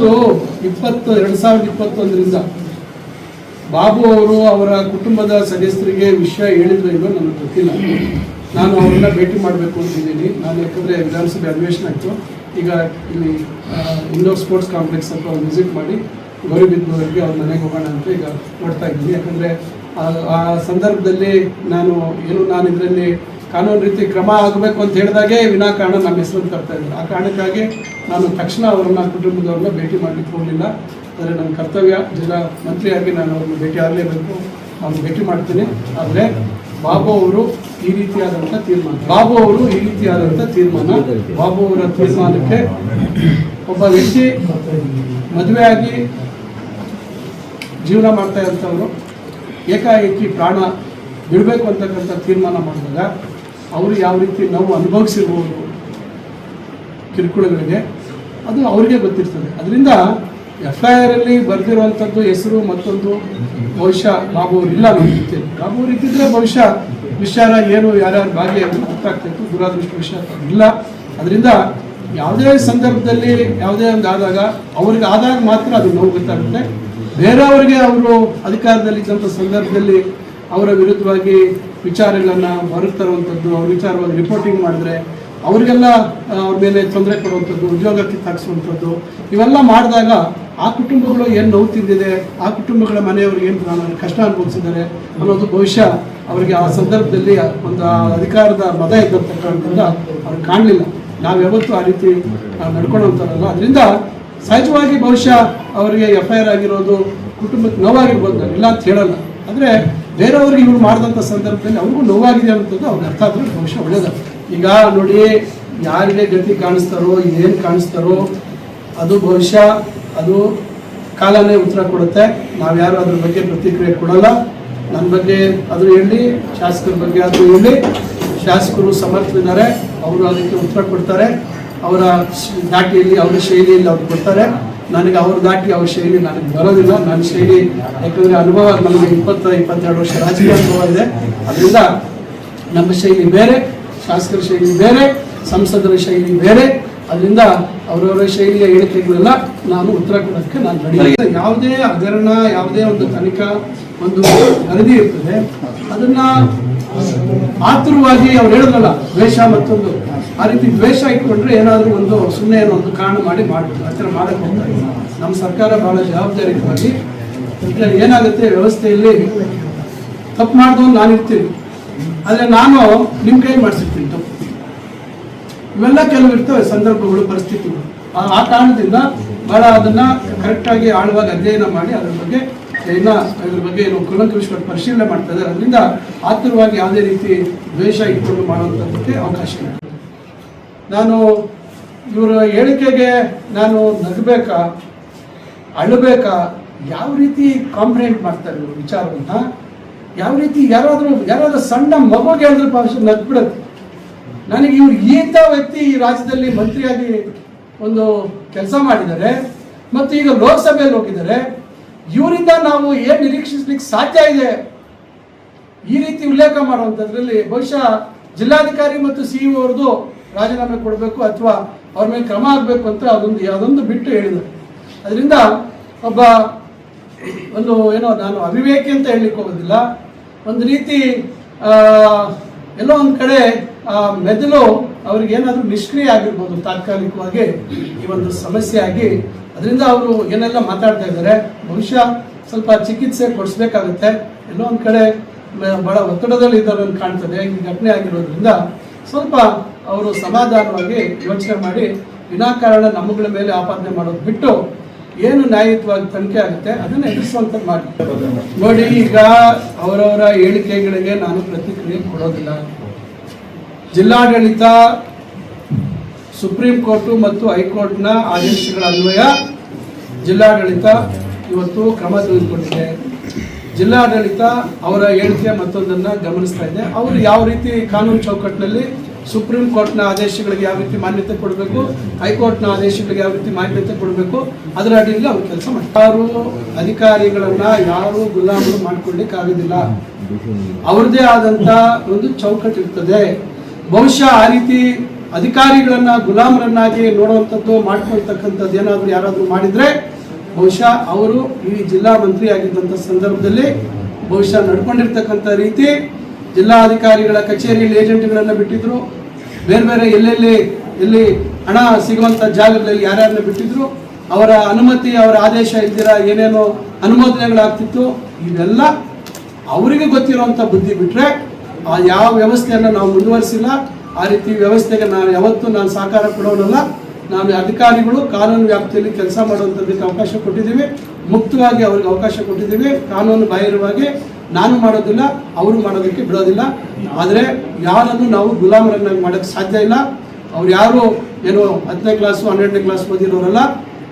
ಇವತ್ತು ಇಪ್ಪತ್ತು, ಎರಡು ಸಾವಿರದ ಇಪ್ಪತ್ತೊಂದರಿಂದ ಬಾಬು ಅವರು ಅವರ ಕುಟುಂಬದ ಸದಸ್ಯರಿಗೆ ವಿಷಯ ಹೇಳಿದ್ರು ಇಲ್ಲೋ ನನಗೆ ಗೊತ್ತಿಲ್ಲ. ನಾನು ಅವ್ರನ್ನ ಭೇಟಿ ಮಾಡಬೇಕು ಅಂತಿದ್ದೀನಿ ನಾನು ಯಾಕಂದರೆ ವಿಧಾನಸಭೆ ಅಧಿವೇಶನ ಆಯಿತು. ಈಗ ಇಲ್ಲಿ ಇಂಡೋರ್ ಸ್ಪೋರ್ಟ್ಸ್ ಕಾಂಪ್ಲೆಕ್ಸ್ ಅಂತ ಅವ್ರು ವಿಸಿಟ್ ಮಾಡಿ ಗೌರಿಬಿದ್ದವರಿಗೆ ಅವ್ರ ಮನೆಗೆ ಹೋಗೋಣ ಅಂತ ಈಗ ನೋಡ್ತಾ ಇದ್ದೀನಿ. ಯಾಕಂದರೆ, ಆ ಸಂದರ್ಭದಲ್ಲಿ ನಾನು ಏನು ನಾನು ಇದರಲ್ಲಿ ಕಾನೂನು ರೀತಿ ಕ್ರಮ ಆಗಬೇಕು ಅಂತ ಹೇಳಿದಾಗೆ ವಿನಾಕಾರಣ ನಮ್ಮ ಹೆಸರು ತರ್ತಾ ಇದ್ದೀನಿ ಆ ಕಾರಣಕ್ಕಾಗಿ ನಾನು ತಕ್ಷಣ ಅವರನ್ನ ಕುಟುಂಬದವ್ರನ್ನ ಭೇಟಿ ಮಾಡಲಿಕ್ಕೆ ಹೋಗಲಿಲ್ಲ. ಆದರೆ ನನ್ನ ಕರ್ತವ್ಯ ಜಿಲ್ಲಾ ಮಂತ್ರಿಯಾಗಿ ನಾನು ಅವ್ರನ್ನ ಭೇಟಿ ಆಗಲೇಬೇಕು. ನಾನು ಭೇಟಿ ಮಾಡ್ತೀನಿ. ಆದರೆ ಬಾಬು ಅವರು ಈ ರೀತಿಯಾದಂಥ ತೀರ್ಮಾನ. ಬಾಬು ಅವರು ಈ ರೀತಿಯಾದಂಥ ತೀರ್ಮಾನ. ಬಾಬು ಅವರ ತೀರ್ಮಾನಕ್ಕೆ ಒಬ್ಬ ವ್ಯಕ್ತಿ ಮದುವೆಯಾಗಿ ಜೀವನ ಮಾಡ್ತಾ ಇರ್ತವರು ಏಕಾಏಕಿ ಪ್ರಾಣ ಬಿಡಬೇಕು ಅಂತಕ್ಕಂಥ ತೀರ್ಮಾನ ಮಾಡಿದಾಗ ಅವರು ಯಾವ ರೀತಿ ನಾವು ಅನುಭವಿಸಿರ್ಬೋದು ಕಿರುಕುಳಗಳಿಗೆ ಅದು ಅವರಿಗೆ ಗೊತ್ತಿರ್ತದೆ. ಅದರಿಂದ ಎಫ್ ಐ ಆರಲ್ಲಿ ಬರೆದಿರುವಂಥದ್ದು ಹೆಸರು ಮತ್ತೊಂದು ಬಹುಶಃ ಬಾಬು ಅವ್ರು ಇಲ್ಲ ಬಾಬು ಅವ್ರು ಇದ್ದಿದ್ರೆ ಬಹುಶಃ ವಿಚಾರ ಏನು, ಯಾರ್ಯಾರು ಭಾಗಿಯಾಗಿ ಗೊತ್ತಾಗ್ತಿತ್ತು ದುರಾದೃಷ್ಟ ವಿಷಯ ಇಲ್ಲ. ಅದರಿಂದ ಯಾವುದೇ ಸಂದರ್ಭದಲ್ಲಿ ಯಾವುದೇ ಒಂದು ಆದಾಗ ಅವ್ರಿಗೆ ಆದಾಗ ಮಾತ್ರ ಅದು ನೋವು ಗೊತ್ತಾಗುತ್ತೆ. ಬೇರೆಯವರಿಗೆ ಅವರು ಅಧಿಕಾರದಲ್ಲಿ ಇದ್ದಂಥ ಸಂದರ್ಭದಲ್ಲಿ ಅವರ ವಿರುದ್ಧವಾಗಿ ವಿಚಾರಗಳನ್ನು ಹೊರತರುವಂಥದ್ದು ಅವ್ರ ವಿಚಾರವಾಗಿ ರಿಪೋರ್ಟಿಂಗ್ ಮಾಡಿದ್ರೆ ಅವರಿಗೆಲ್ಲ ಅವ್ರ ಮೇಲೆ ತೊಂದರೆ ಕೊಡುವಂಥದ್ದು, ಉದ್ಯೋಗಕ್ಕೆ ಕಿತ್ತಾಕ್ಸುವಂಥದ್ದು ಇವೆಲ್ಲ ಮಾಡಿದಾಗ ಆ ಕುಟುಂಬಗಳು ಏನು ನೋವು ತಿಂದಿದೆ, ಆ ಕುಟುಂಬಗಳ ಮನೆಯವ್ರಿಗೆ ಏನು ಕಷ್ಟ ಅನುಭವಿಸಿದ್ದಾರೆ ಅನ್ನೋದು ಬಹುಶಃ ಅವರಿಗೆ ಆ ಸಂದರ್ಭದಲ್ಲಿ ಒಂದು ಅಧಿಕಾರದ ಮದ ಕಾರಣದಿಂದ ಅವ್ರಿಗೆ ಕಾಣಲಿಲ್ಲ. ನಾವು ಯಾವತ್ತೂ ಆ ರೀತಿ ನಡ್ಕೊಳ್ಳೋಂಥದ್ದಲ್ಲ ಅದರಿಂದ ಸಹಜವಾಗಿ ಬಹುಶಃ ಅವರಿಗೆ ಎಫ್ ಐ ಆರ್ ಆಗಿರೋದು, ಕುಟುಂಬಕ್ಕೆ ನೋವಾಗಿರ್ಬೋದು ನಾನು ಇಲ್ಲ ಅಂತ ಹೇಳಲ್ಲ. ಆದರೆ ಬೇರೆಯವ್ರಿಗೆ ಇವ್ರು ಮಾಡಿದಂಥ ಸಂದರ್ಭದಲ್ಲಿ ಅವ್ರಿಗೂ ನೋವಾಗಿದೆ ಅನ್ನೋದು ಅವ್ರಿಗೆ ಅರ್ಥ ಆದರೆ ಬಹುಶಃ ಒಳ್ಳೇದು ಈಗ ನೋಡಿ, ಯಾರಿಗೆ ಗತಿ ಕಾಣಿಸ್ತಾರೋ ಏನು ಕಾಣಿಸ್ತಾರೋ, ಅದು ಬಹುಶಃ ಅದು ಕಾಲನೇ ಉತ್ತರ ಕೊಡುತ್ತೆ. ನಾವ್ಯಾರು ಅದ್ರ ಬಗ್ಗೆ ಪ್ರತಿಕ್ರಿಯೆ ಕೊಡಲ್ಲ. ನನ್ನ ಬಗ್ಗೆ ಅದು ಹೇಳಿ, ಶಾಸಕರ ಬಗ್ಗೆ ಅದು ಹೇಳಿ, ಶಾಸಕರು ಸಮರ್ಥಿದ್ದಾರೆ ಅವರು ಅದಕ್ಕೆ ಉತ್ತರ ಕೊಡ್ತಾರೆ. ಅವರ ದಾಟಿಯಲ್ಲಿ ಅವರ ಶೈಲಿಯಲ್ಲಿ ಅವ್ರು ಕೊಡ್ತಾರೆ. ನನಗೆ ಅವ್ರ ದಾಟಿ ಅವ್ರ ಶೈಲಿ ನನಗೆ ಬರೋದಿಲ್ಲ. ನನ್ನ ಶೈಲಿ, ಯಾಕಂದರೆ ಅನುಭವ ನಮಗೆ ಇಪ್ಪತ್ತ, ಇಪ್ಪತ್ತೆರಡು ವರ್ಷ ರಾಜಕೀಯ ಅನುಭವ ಇದೆ. ಅದರಿಂದ ನಮ್ಮ ಶೈಲಿ ಬೇರೆ. ಶಾಸಕರ ಶೈಲಿ ಬೇರೆ ಸಂಸದರ ಶೈಲಿ ಬೇರೆ. ಅದರಿಂದ ಅವರವರ ಶೈಲಿಯ ಹೇಳಿಕೆಗಳೆಲ್ಲ ನಾನು ಉತ್ತರ ಕೊಡೋಕ್ಕೆ ನಾನು ರೆಡಿ ಯಾವುದೇ ಹಗರಣ ಯಾವುದೇ ಒಂದು ತನಿಖಾ ಒಂದು ವರದಿ ಇರ್ತದೆ ಅದನ್ನ ಆತುರವಾಗಿ ಅವ್ರು ಹೇಳಿದ್ರಲ್ಲ ದ್ವೇಷ ಮತ್ತೊಂದು. ಆ ರೀತಿ ದ್ವೇಷ ಇಟ್ಕೊಂಡ್ರೆ ಏನಾದರೂ ಒಂದು ಸುಮ್ಮನೆ ಏನೋ ಒಂದು ಕಾರಣ ಮಾಡಿ ಮಾಡ್ಬೋದು ಆ ಥರ ಮಾಡಕ್ಕೆ ಹೋಗ್ತಾರೆ. ನಮ್ಮ ಸರ್ಕಾರ ಬಹಳ ಜವಾಬ್ದಾರಿಯುತವಾಗಿ ಏನಾಗುತ್ತೆ ವ್ಯವಸ್ಥೆಯಲ್ಲಿ ತಪ್ಪು ಮಾಡಿದವನು ನಾನು ಇರ್ತೀನಿ ಆದರೆ ನಾನು ನಿಮ್ಮ ಕೈ ಮಾಡಿಸಿರ್ತೀನಿ ತಪ್ಪು ಇವೆಲ್ಲ ಕೆಲವು ಇರ್ತವೆ ಸಂದರ್ಭಗಳು, ಪರಿಸ್ಥಿತಿಗಳು. ಆ ಕಾರಣದಿಂದ ಬಹಳ ಅದನ್ನ ಕರೆಕ್ಟಾಗಿ ಆಳವಾಗಿ ಅಧ್ಯಯನ ಮಾಡಿ ಅದ್ರ ಬಗ್ಗೆ ಇನ್ನ ಅದ್ರ ಬಗ್ಗೆ ಏನು ಕುಲಂಕುಷವಾಗಿ ಪರಿಶೀಲನೆ ಮಾಡ್ತಾ ಇದ್ದಾರೆ ಅದರಿಂದ ಆತುರವಾಗಿ ಯಾವುದೇ ರೀತಿ ದ್ವೇಷ ಇಟ್ಕೊಂಡು ಮಾಡುವಂಥದ್ದಕ್ಕೆ ಅವಕಾಶ ಇಲ್ಲ ನಾನು ಇವರ ಹೇಳಿಕೆಗೆ ನಾನು ನಗಬೇಕಾ, ಅಳಬೇಕಾ, ಯಾವ ರೀತಿ ಕಾಂಪ್ಲೇಂಟ್ ಮಾಡ್ತಾರೆ ಇವರು ವಿಚಾರವನ್ನ? ಯಾವ ರೀತಿ ಯಾರಾದರೂ ಯಾರಾದರೂ ಸಣ್ಣ ಮಗುಗೆ ಹೇಳಿದ್ರೆ ನಗ್ಬಿಡುತ್ತೆ. ನನಗೆ ಇವ್ರು ಈತ ವ್ಯಕ್ತಿ ಈ ರಾಜ್ಯದಲ್ಲಿ ಮಂತ್ರಿಯಾಗಿ ಒಂದು ಕೆಲಸ ಮಾಡಿದ್ದಾರೆ, ಮತ್ತು ಈಗ ಲೋಕಸಭೆಯಲ್ಲಿ ಹೋಗಿದ್ದಾರೆ. ಇವರಿಂದ ನಾವು ಏನು ನಿರೀಕ್ಷಿಸ್ಲಿಕ್ಕೆ ಸಾಧ್ಯ ಇದೆ? ಈ ರೀತಿ ಉಲ್ಲೇಖ ಮಾಡುವಂಥದ್ರಲ್ಲಿ ಬಹುಶಃ ಜಿಲ್ಲಾಧಿಕಾರಿ ಮತ್ತು ಸಿ ಇ ಅವ್ರದ್ದು ರಾಜೀನಾಮೆ ಕೊಡಬೇಕು ಅಥವಾ ಅವ್ರ ಮೇಲೆ ಕ್ರಮ ಆಗಬೇಕು ಅಂತ ಅದೊಂದು ಅದೊಂದು ಬಿಟ್ಟು ಹೇಳಿದರು ಅದರಿಂದ ಒಬ್ಬ ಒಂದು ಏನೋ ನಾನು ಅವಿವೇಕಿ ಅಂತ ಹೇಳಲಿಕ್ಕೆ ಹೋಗೋದಿಲ್ಲ. ಒಂದು ರೀತಿ ಎಲ್ಲೋ ಒಂದು ಕಡೆ ಆ ಮೆದುಳು ಅವ್ರಿಗೆ ಏನಾದರೂ ನಿಷ್ಕ್ರಿಯ ಆಗಿರ್ಬೋದು ತಾತ್ಕಾಲಿಕವಾಗಿ ಈ ಒಂದು ಸಮಸ್ಯೆ ಆಗಿ ಅದರಿಂದ ಅವರು ಏನೆಲ್ಲ ಮಾತಾಡ್ತಾ ಇದ್ದಾರೆ, ಬಹುಶಃ ಸ್ವಲ್ಪ ಚಿಕಿತ್ಸೆ ಕೊಡಿಸ್ಬೇಕಾಗುತ್ತೆ. ಎಲ್ಲೋ ಒಂದು ಕಡೆ ಬಹಳ ಒತ್ತಡದಲ್ಲಿ ಇದ್ದಾರೆ ಅಂತ ಕಾಣ್ತದೆ, ಈ ಘಟನೆ ಆಗಿರೋದ್ರಿಂದ. ಸ್ವಲ್ಪ ಅವರು ಸಮಾಧಾನವಾಗಿ ಯೋಚನೆ ಮಾಡಿ, ವಿನಾಕಾರಣ ನಮ್ಮಗಳ ಮೇಲೆ ಆಪಾದನೆ ಮಾಡೋದು ಬಿಟ್ಟು ಏನು ನ್ಯಾಯಯುತವಾಗಿ ತನಿಖೆ ಆಗುತ್ತೆ, ಅದನ್ನು ಎದುರಿಸುವಂತ ಮಾಡಿ. ನೋಡಿ, ಈಗ ಅವರವರ ಹೇಳಿಕೆಗಳಿಗೆ ನಾನು ಪ್ರತಿಕ್ರಿಯೆ ಕೊಡೋದಿಲ್ಲ. ಜಿಲ್ಲಾಡಳಿತ, ಸುಪ್ರೀಂ ಕೋರ್ಟು ಮತ್ತು ಹೈಕೋರ್ಟ್ನ ಆದೇಶಗಳ ಅನ್ವಯ ಜಿಲ್ಲಾಡಳಿತ ಇವತ್ತು ಕ್ರಮ ತೆಗೆದುಕೊಂಡಿದೆ. ಜಿಲ್ಲಾಡಳಿತ ಅವರ ಹೇಳಿಕೆ ಮತ್ತೊಂದನ್ನು ಗಮನಿಸ್ತಾ ಇದೆ. ಅವರು ಯಾವ ರೀತಿ ಕಾನೂನು ಚೌಕಟ್ಟಿನಲ್ಲಿ ಸುಪ್ರೀಂ ಕೋರ್ಟ್ನ ಆದೇಶಗಳಿಗೆ ಯಾವ ರೀತಿ ಮಾನ್ಯತೆ ಕೊಡಬೇಕು, ಹೈಕೋರ್ಟ್ನ ಆದೇಶಗಳಿಗೆ ಯಾವ ರೀತಿ ಮಾನ್ಯತೆ ಕೊಡಬೇಕು, ಅದರ ಅಡಿಯಲ್ಲಿ ಅವರು ಕೆಲಸ ಮಾಡ್ತಾರೆ. ಅಧಿಕಾರಿಗಳನ್ನು ಯಾರು ಗುಲಾಮರು ಮಾಡಿಕೊಳ್ಳಿಕ್ಕಾಗೋದಿಲ್ಲ. ಅವ್ರದ್ದೇ ಆದಂತ ಒಂದು ಚೌಕಟ್ಟು ಇರ್ತದೆ ಬಹುಶಃ ಆ ರೀತಿ ಅಧಿಕಾರಿಗಳನ್ನ, ಗುಲಾಮರನ್ನಾಗಿ ನೋಡುವಂಥದ್ದು ಮಾಡ್ಕೊಳ್ತಕ್ಕಂಥದ್ದು ಏನಾದರೂ ಯಾರಾದರೂ ಮಾಡಿದ್ರೆ ಬಹುಶಃ ಅವರು ಈ ಜಿಲ್ಲಾ ಮಂತ್ರಿ ಆಗಿದ್ದಂಥ ಸಂದರ್ಭದಲ್ಲಿ ಬಹುಶಃ ನಡ್ಕೊಂಡಿರ್ತಕ್ಕಂಥ ರೀತಿ ಜಿಲ್ಲಾಧಿಕಾರಿಗಳ ಕಚೇರಿಯಲ್ಲಿ ಏಜೆಂಟ್ಗಳನ್ನು ಬಿಟ್ಟಿದ್ರು, ಬೇರೆ ಬೇರೆ ಎಲ್ಲೆಲ್ಲಿ, ಎಲ್ಲಿ ಹಣ ಸಿಗುವಂಥ ಜಾಗಗಳಲ್ಲಿ ಯಾರ್ಯಾರನ್ನ ಬಿಟ್ಟಿದ್ರು, ಅವರ ಅನುಮತಿ, ಅವರ ಆದೇಶ ಇದ್ದೀರಾ ಏನೇನೋ ಅನುಮೋದನೆಗಳಾಗ್ತಿತ್ತು, ಇವೆಲ್ಲ ಅವರಿಗೆ ಗೊತ್ತಿರುವಂಥ ಬುದ್ಧಿ ಬಿಟ್ಟರೆ ಆ ಯಾವ ವ್ಯವಸ್ಥೆಯನ್ನು ನಾವು ಮುಂದುವರಿಸಿಲ್ಲ, ಆ ರೀತಿ ವ್ಯವಸ್ಥೆಗೆ ನಾನು ಯಾವತ್ತೂ ನಾನು ಸಹಕಾರ ಕೊಡೋನಲ್ಲ. ನಾವು ಅಧಿಕಾರಿಗಳು ಕಾನೂನು ವ್ಯಾಪ್ತಿಯಲ್ಲಿ ಕೆಲಸ ಮಾಡುವಂಥದ್ದಕ್ಕೆ ಅವಕಾಶ ಕೊಟ್ಟಿದ್ದೀವಿ. ಮುಕ್ತವಾಗಿ ಅವ್ರಿಗೆ ಅವಕಾಶ ಕೊಟ್ಟಿದ್ದೀವಿ. ಕಾನೂನು ಬಾಹಿರವಾಗಿ ನಾನು ಮಾಡೋದಿಲ್ಲ, ಅವರು ಮಾಡೋದಕ್ಕೆ ಬಿಡೋದಿಲ್ಲ. ಆದರೆ ಯಾರನ್ನು ನಾವು ಗುಲಾಮರನ್ನಾಗಿ ಮಾಡೋಕ್ಕೆ ಸಾಧ್ಯ ಇಲ್ಲ. ಅವ್ರು ಯಾರು ಏನು ಹತ್ತನೇ ಕ್ಲಾಸು ಹನ್ನೆರಡನೇ ಕ್ಲಾಸ್ ಓದಿರೋರಲ್ಲ,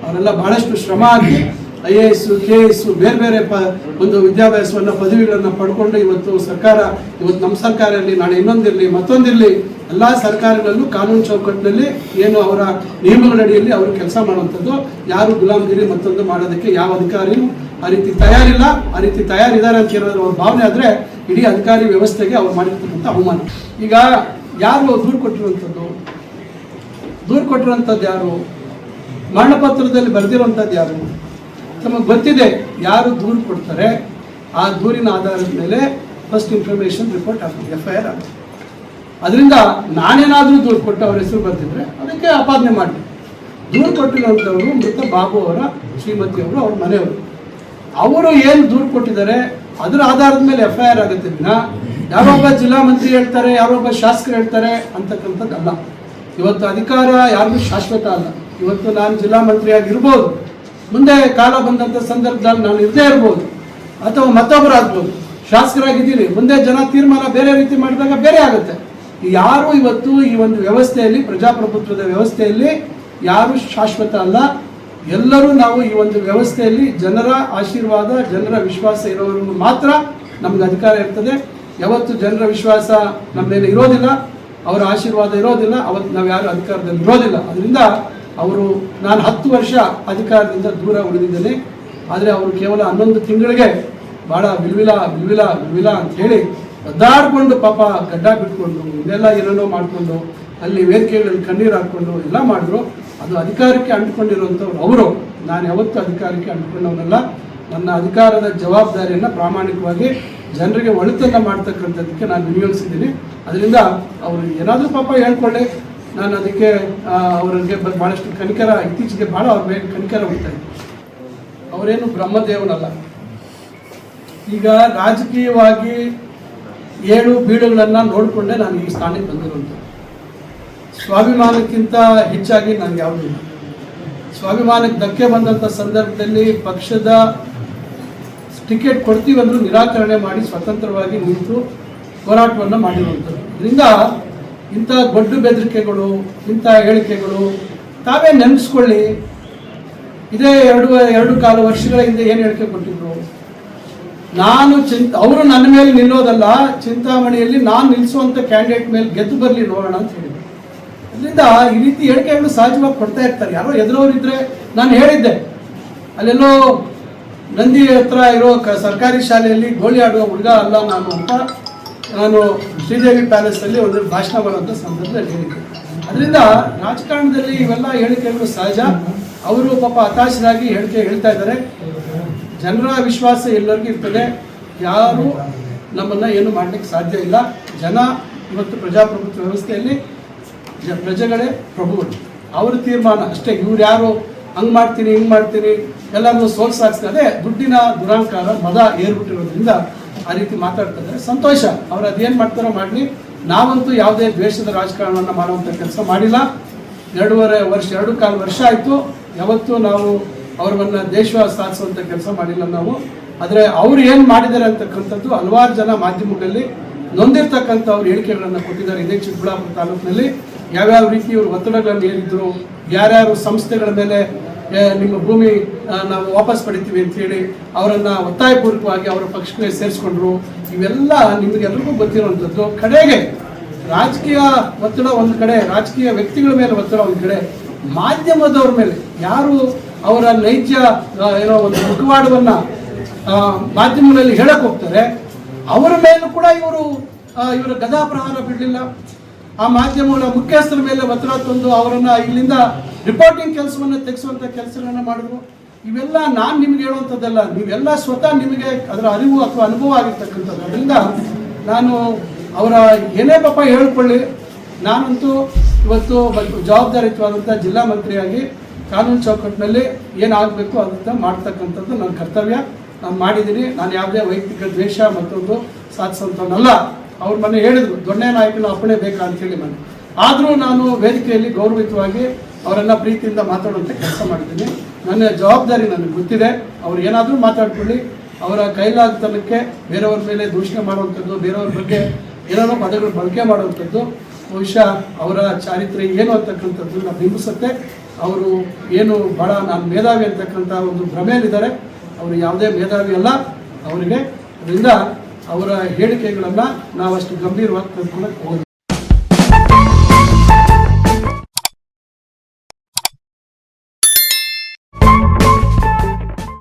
ಅವರೆಲ್ಲ ಬಹಳಷ್ಟು ಶ್ರಮ ಹಾಕಿ I A S, K S ಬೇರೆ ಬೇರೆ ಪ ಒಂದು ವಿದ್ಯಾಭ್ಯಾಸವನ್ನು ಪದವಿಗಳನ್ನು ಪಡ್ಕೊಂಡು ಇವತ್ತು ಸರ್ಕಾರ, ಇವತ್ತು ನಮ್ಮ ಸರ್ಕಾರ ಇರಲಿ ನಾಳೆ ಇನ್ನೊಂದಿರಲಿ, ಮತ್ತೊಂದಿರಲಿ, ಎಲ್ಲ ಸರ್ಕಾರಗಳಲ್ಲೂ ಕಾನೂನು ಚೌಕಟ್ಟಿನಲ್ಲಿ ಏನು ಅವರ ನಿಯಮಗಳಡಿಯಲ್ಲಿ ಅವರು ಕೆಲಸ ಮಾಡುವಂಥದ್ದು, ಯಾರು ಗುಲಾಮಗಿರಿ ಮತ್ತೊಂದು ಮಾಡೋದಕ್ಕೆ ಯಾವ ಅಧಿಕಾರಿಯೂ ಆ ರೀತಿ ತಯಾರಿಲ್ಲ, ಆ ರೀತಿ ತಯಾರಿದ್ದಾರೆ ಅಂತ ಹೇಳೋದ್ರ ಅವ್ರ ಭಾವನೆ ಆದರೆ ಇಡೀ ಅಧಿಕಾರಿ ವ್ಯವಸ್ಥೆಗೆ ಅವ್ರು ಮಾಡಿರ್ತಕ್ಕಂಥ ಅವಮಾನ. ಈಗ ಯಾರು ದೂರು ಕೊಟ್ಟಿರುವಂಥದ್ದು? ದೂರು ಕೊಟ್ಟಿರುವಂಥದ್ದು ಯಾರು? ಮರಣಪತ್ರದಲ್ಲಿ ಬರೆದಿರುವಂಥದ್ದು ಯಾರು? ನಮಗೆ ಗೊತ್ತಿದೆ ಯಾರು ದೂರು ಕೊಡ್ತಾರೆ, ಆ ದೂರಿನ ಆಧಾರದ ಮೇಲೆ ಫಸ್ಟ್ ಇನ್ಫಾರ್ಮೇಶನ್ ರಿಪೋರ್ಟ್ ಆಗ್ತದೆ ಎಫ್ ಐ ಆರ್ ಆಗ್ತದೆ ಅದರಿಂದ ನಾನೇನಾದರೂ ದೂರು ಕೊಟ್ಟು ಅವ್ರ ಹೆಸರು ಬರ್ತಿದ್ರೆ ಅದಕ್ಕೆ ಆಪಾದನೆ ಮಾಡಿ ದೂರು ಕೊಟ್ಟಿರೋಂಥವ್ರು ಮೃತ ಬಾಬು ಅವರ ಶ್ರೀಮತಿಯವರು ಅವ್ರ ಮನೆಯವರು. ಅವರು ಏನು ದೂರು ಕೊಟ್ಟಿದ್ದಾರೆ, ಅದರ ಆಧಾರದ ಮೇಲೆ ಎಫ್ ಐ ಆರ್ ಆಗುತ್ತೆ ದಿನ. ಯಾರೊಬ್ಬ ಜಿಲ್ಲಾ ಮಂತ್ರಿ ಹೇಳ್ತಾರೆ, ಯಾರೊಬ್ಬ ಶಾಸಕರು ಹೇಳ್ತಾರೆ ಅಂತಕ್ಕಂಥದ್ದಲ್ಲ. ಇವತ್ತು ಅಧಿಕಾರ ಯಾರಿಗೂ ಶಾಶ್ವತ ಅಲ್ಲ. ಇವತ್ತು ನಾನು ಜಿಲ್ಲಾ ಮಂತ್ರಿಯಾಗಿರ್ಬೋದು. ಮುಂದೆ ಕಾಲ ಬಂದಂಥ ಸಂದರ್ಭದಲ್ಲಿ ನಾನು ಇರದೇ ಇರ್ಬೋದು ಅಥವಾ ಮತ್ತೊಬ್ಬರು ಆಗ್ಬೋದು. ಶಾಸಕರಾಗಿದ್ದೀರಿ. ಮುಂದೆ ಜನ ತೀರ್ಮಾನ ಬೇರೆ ರೀತಿ ಮಾಡಿದಾಗ ಬೇರೆ ಆಗುತ್ತೆ. ಯಾರು ಇವತ್ತು ಈ ಒಂದು ವ್ಯವಸ್ಥೆಯಲ್ಲಿ, ಪ್ರಜಾಪ್ರಭುತ್ವದ ವ್ಯವಸ್ಥೆಯಲ್ಲಿ ಯಾರು ಶಾಶ್ವತ ಅಲ್ಲ. ಎಲ್ಲರೂ ನಾವು ಈ ಒಂದು ವ್ಯವಸ್ಥೆಯಲ್ಲಿ ಜನರ ಆಶೀರ್ವಾದ, ಜನರ ವಿಶ್ವಾಸ ಇರೋರು ಮಾತ್ರ ನಮ್ಗೆ ಅಧಿಕಾರ ಇರ್ತದೆ. ಯಾವತ್ತು ಜನರ ವಿಶ್ವಾಸ ನಮ್ಮ ಮೇಲೆ ಇರೋದಿಲ್ಲ, ಅವರ ಆಶೀರ್ವಾದ ಇರೋದಿಲ್ಲ, ಅವತ್ತು ನಾವು ಯಾರು ಅಧಿಕಾರದಲ್ಲಿ ಇರೋದಿಲ್ಲ. ಅದರಿಂದ ಅವರು ನಾನು ಹತ್ತು ವರ್ಷ ಅಧಿಕಾರದಿಂದ ದೂರ ಉಳಿದಿದ್ದೇನೆ. ಆದರೆ ಅವರು ಕೇವಲ ಹನ್ನೊಂದು ತಿಂಗಳಿಗೆ ಭಾಳ ಬಿಲ್ವಿಲ ಬಿಲ್ವಿಲ ಬಿಲ್ವಿಲ ಅಂತ ಹೇಳಿ ಒದ್ದಾಡ್ಕೊಂಡು ಪಾಪ ಗಡ್ಡ ಬಿಟ್ಕೊಂಡು ಇದೆಲ್ಲ ಏನೇನೋ ಮಾಡಿಕೊಂಡು, ಅಲ್ಲಿ ವೇದಿಕೆಗಳಲ್ಲಿ ಕಣ್ಣೀರು ಹಾಕ್ಕೊಂಡು ಎಲ್ಲ ಮಾಡಿದ್ರು. ಅದು ಅಧಿಕಾರಕ್ಕೆ ಅಂಟ್ಕೊಂಡಿರುವಂಥವ್ರು ಅವರು. ನಾನು ಯಾವತ್ತೂ ಅಧಿಕಾರಕ್ಕೆ ಅಂಟ್ಕೊಂಡವನಲ್ಲ. ನನ್ನ ಅಧಿಕಾರದ ಜವಾಬ್ದಾರಿಯನ್ನು ಪ್ರಾಮಾಣಿಕವಾಗಿ ಜನರಿಗೆ ಒಳಿತನ್ನು ಮಾಡ್ತಕ್ಕಂಥದ್ದಕ್ಕೆ ನಾನು ವಿನಿಯೋಗಿಸಿದ್ದೀನಿ. ಅದರಿಂದ ಅವರು ಏನಾದರೂ ಪಾಪ ಹೇಳ್ಕೊಳ್ಳಿ. ನಾನು ಅದಕ್ಕೆ ಅವರಿಗೆ ಭಾಳಷ್ಟು ಕನಿಕರ, ಇತ್ತೀಚೆಗೆ ಭಾಳ ಅವ್ರ ಮೇಲೆ ಕನಿಕರ ಇದೆ ಅವರೇನು ಬ್ರಹ್ಮದೇವನಲ್ಲ. ಈಗ ರಾಜಕೀಯವಾಗಿ ಏಳು ಬೀಳುಗಳನ್ನು ನೋಡಿಕೊಂಡೆ ನಾನು ಈ ಸ್ಥಾನಕ್ಕೆ ಬಂದಿರುವಂಥ ಸ್ವಾಭಿಮಾನಕ್ಕಿಂತ ಹೆಚ್ಚಾಗಿ ನನಗೆ ಯಾವುದಿಲ್ಲ ಸ್ವಾಭಿಮಾನಕ್ಕೆ ಧಕ್ಕೆ ಬಂದಂಥ ಸಂದರ್ಭದಲ್ಲಿ ಪಕ್ಷದ ಟಿಕೆಟ್ ಕೊಡ್ತೀವಿ ಅಂದ್ರೂ ನಿರಾಕರಣೆ ಮಾಡಿ ಸ್ವತಂತ್ರವಾಗಿ ನಿಂತು ಹೋರಾಟವನ್ನು ಮಾಡಿರುವಂಥದ್ದು. ಇದರಿಂದ ಇಂಥ ದೊಡ್ಡ ಬೆದರಿಕೆಗಳು, ಇಂಥ ಹೇಳಿಕೆಗಳು ತಾವೇ ನೆನೆಸ್ಕೊಳ್ಳಿ ಇದೇ ಎರಡು ಎರಡು ಕಾಲು ವರ್ಷಗಳ ಹಿಂದೆ ಏನು ಹೇಳಿಕೆ ಕೊಟ್ಟಿದ್ರು? ನಾನು ಚಿಂತ, ಅವರು ನನ್ನ ಮೇಲೆ ನಿಲ್ಲೋದಲ್ಲ, ಚಿಂತಾಮಣಿಯಲ್ಲಿ ನಾನು ನಿಲ್ಲಿಸುವಂಥ ಕ್ಯಾಂಡಿಡೇಟ್ ಮೇಲೆ ಗೆದ್ದು ಬರಲಿ ನೋಡೋಣ ಅಂತ ಹೇಳಿದ್ರು. ಅದರಿಂದ ಈ ರೀತಿ ಹೇಳಿಕೆಗಳು ಸಹಜವಾಗಿ ಕೊಡ್ತಾ ಇರ್ತಾರೆ. ಯಾರೋ ಇದ್ರೆ ನಾನು ಹೇಳಿದ್ದೆ. ಅಲ್ಲೆಲ್ಲೋ ನಂದಿ ಹತ್ರ ಇರೋ ಸರ್ಕಾರಿ ಶಾಲೆಯಲ್ಲಿ ಗೋಳಿ ಆಡುವ ಹುಡುಗ ಅಲ್ಲ ನಾನು ಅಂತ ನಾನು ಶ್ರೀದೇವಿ ಪ್ಯಾಲೇಸಲ್ಲಿ ಒಂದು ಭಾಷಣ ಮಾಡುವಂಥ ಸಂದರ್ಭದಲ್ಲಿ ಹೇಳಿದ್ದೆ. ಅದರಿಂದ ರಾಜಕಾರಣದಲ್ಲಿ ಇವೆಲ್ಲ ಹೇಳಿಕೆಗಳು ಸಹಜ. ಅವರು ಪಾಪ ಹತಾಶರಾಗಿ ಹೇಳಿಕೆ ಹೇಳ್ತಾ ಇದ್ದಾರೆ. ಜನರ ವಿಶ್ವಾಸ ಎಲ್ಲರಿಗೂ ಇರ್ತದೆ. ಯಾರು ನಮ್ಮನ್ನು ಏನು ಮಾಡಲಿಕ್ಕೆ ಸಾಧ್ಯ ಇಲ್ಲ. ಜನ ಇವತ್ತು ಪ್ರಜಾಪ್ರಭುತ್ವ ವ್ಯವಸ್ಥೆಯಲ್ಲಿ ಜ ಪ್ರಜೆಗಳೇ ಪ್ರಭುಗಳು. ಅವ್ರ ತೀರ್ಮಾನ ಅಷ್ಟೇ. ಇವ್ರು ಯಾರು? ಹಂಗೆ ಮಾಡ್ತೀನಿ, ಹಿಂಗೆ ಮಾಡ್ತೀನಿ? ಎಲ್ಲರನ್ನೂ ಸೋಲ್ಸಾಕ್ಸ್ತಾರೆ ದುಡ್ಡಿನ ದುರಾಂಕಾರ, ಮದ ಏರ್ಬಿಟ್ಟಿರೋದ್ರಿಂದ ಆ ರೀತಿ ಮಾತಾಡ್ತಾರೆ. ಸಂತೋಷ. ಅವ್ರು ಅದೇನು ಮಾಡ್ತಾರೋ ಮಾಡಲಿ. ನಾವಂತೂ ಯಾವುದೇ ದ್ವೇಷದ ರಾಜಕಾರಣವನ್ನು ಮಾಡುವಂಥ ಕೆಲಸ ಮಾಡಿಲ್ಲ. ಎರಡೂವರೆ ವರ್ಷ, ಎರಡು ಕಾಲು ವರ್ಷ ಆಯಿತು. ಯಾವತ್ತೂ ನಾವು ಅವ್ರನ್ನ ದೇಶ ಸಾಧಿಸುವಂಥ ಕೆಲಸ ಮಾಡಿಲ್ಲ ನಾವು. ಆದರೆ ಅವ್ರು ಏನು ಮಾಡಿದ್ದಾರೆ ಅಂತಕ್ಕಂಥದ್ದು ಹಲವಾರು ಜನ ಮಾಧ್ಯಮಗಳಲ್ಲಿ ನೊಂದಿರ್ತಕ್ಕಂಥ ಅವ್ರ ಹೇಳಿಕೆಗಳನ್ನು ಕೊಟ್ಟಿದ್ದಾರೆ ಇದೇ ಚಿಕ್ಕಬಳ್ಳಾಪುರ ತಾಲೂಕಿನಲ್ಲಿ. ಯಾವ್ಯಾವ ರೀತಿ ಇವರು ಒತ್ತಡಗಳನ್ನು ಏರಿದ್ರು ಯಾರ್ಯಾರು ಸಂಸ್ಥೆಗಳ ಮೇಲೆ ನಿಮ್ಮ ಭೂಮಿ ನಾವು ವಾಪಸ್ ಪಡಿತೀವಿ ಅಂತ ಹೇಳಿ ಅವರನ್ನು ಒತ್ತಾಯಪೂರ್ವಕವಾಗಿ ಅವರ ಪಕ್ಷಕ್ಕೆ ಸೇರಿಸ್ಕೊಂಡ್ರು. ಇವೆಲ್ಲ ನಿಮಗೆಲ್ರಿಗೂ ಗೊತ್ತಿರುವಂಥದ್ದು. ಕಡೆಗೆ ರಾಜಕೀಯ ಒತ್ತಡ ಒಂದು ಕಡೆ, ರಾಜಕೀಯ ವ್ಯಕ್ತಿಗಳ ಮೇಲೆ ಒತ್ತಡ ಒಂದು ಕಡೆ, ಮಾಧ್ಯಮದವ್ರ ಮೇಲೆ. ಯಾರು ಅವರ ನೈಜ ಏನೋ ಒಂದು ಮುಖವಾಡವನ್ನು ಮಾಧ್ಯಮಗಳಲ್ಲಿ ಹೇಳಕ್ ಹೋಗ್ತಾರೆ, ಅವರ ಮೇಲೂ ಕೂಡ ಇವರು ಇವರ ಗದಾ ಪ್ರಹಾರ ಬಿಡಲಿಲ್ಲ. ಆ ಮಾಧ್ಯಮಗಳ ಮುಖ್ಯಸ್ಥರ ಮೇಲೆ ಒತ್ತಡ ತಂದು ಅವರನ್ನು ಇಲ್ಲಿಂದ ರಿಪೋರ್ಟಿಂಗ್ ಕೆಲಸವನ್ನು ತೆಗೆಸುವಂತ ಕೆಲಸಗಳನ್ನ ಮಾಡಿದ್ರು. ಇವೆಲ್ಲ ನಾನು ನಿಮ್ಗೆ ಹೇಳುವಂಥದ್ದಲ್ಲ ನೀವೆಲ್ಲ ಸ್ವತಃ ನಿಮಗೆ ಅದರ ಅರಿವು ಅಥವಾ ಅನುಭವ ಆಗಿರ್ತಕ್ಕಂಥದ್ದು. ಅದರಿಂದ ನಾನು ಅವರ ಏನೇ ಪಾಪ ಹೇಳ್ಕೊಳ್ಳಿ. ನಾನಂತೂ ಇವತ್ತು ಜವಾಬ್ದಾರಿಯುತವಾದಂಥ ಜಿಲ್ಲಾ ಮಂತ್ರಿಯಾಗಿ ಕಾನೂನು ಚೌಕಟ್ಟಿನಲ್ಲಿ ಏನಾಗಬೇಕು ಅಂತ ಮಾಡ್ತಕ್ಕಂಥದ್ದು ನನ್ನ ಕರ್ತವ್ಯ. ನಾನು ಮಾಡಿದ್ದೀನಿ. ನಾನು ಯಾವುದೇ ವೈಯಕ್ತಿಕ ದ್ವೇಷ ಮತ್ತೊಂದು ಸಾಧಿಸೋಂಥವನ್ನಲ್ಲ ಅವ್ರ ಮನೆ ಹೇಳಿದ್ರು, ದೊಣ್ಣೆ ನಾಯಕನ ಅಪ್ಪಣೆ ಬೇಕಾ? ಅಂತೇಳಿ ಮನೆ. ಆದರೂ ನಾನು ವೇದಿಕೆಯಲ್ಲಿ ಗೌರವಿತವಾಗಿ ಅವರನ್ನು ಪ್ರೀತಿಯಿಂದ ಮಾತಾಡುವಂಥ ಕೆಲಸ ಮಾಡಿದ್ದೀನಿ. ನನ್ನ ಜವಾಬ್ದಾರಿ ನನಗೆ ಗೊತ್ತಿದೆ. ಅವ್ರು ಏನಾದರೂ ಮಾತಾಡ್ಕೊಳ್ಳಿ. ಅವರ ಕೈಲಾಗತನಕ್ಕೆ ಬೇರೆಯವ್ರ ಮೇಲೆ ದೂಷಣೆ ಮಾಡುವಂಥದ್ದು, ಬೇರೆಯವ್ರ ಬಗ್ಗೆ ಏನಾದರೂ ಪದಗಳು ಬಳಕೆ ಮಾಡುವಂಥದ್ದು, ಬಹುಶಃ ಅವರ ಚಾರಿತ್ರೆ ಏನು ಅಂತಕ್ಕಂಥದ್ದನ್ನ ಬಿಂಬಿಸುತ್ತೆ. ಅವರು ಏನು ಬಹಳ ನಾನು ಮೇಧಾವಿ ಅಂತಕ್ಕಂಥ ಒಂದು ಭ್ರಮೆಯಲ್ಲಿದ್ದಾರೆ. ಅವರು ಯಾವುದೇ ಮೇಧಾವಿ ಅಲ್ಲ. ಅವರಿಗೆ ಅದರಿಂದ ಅವರ ಹೇಳಿಕೆಗಳನ್ನು ನಾವಷ್ಟು ಗಂಭೀರವಾಗಿ ತೆಗೆದುಕೊಳ್ಳೋಕೆ ಹೋಗೋದು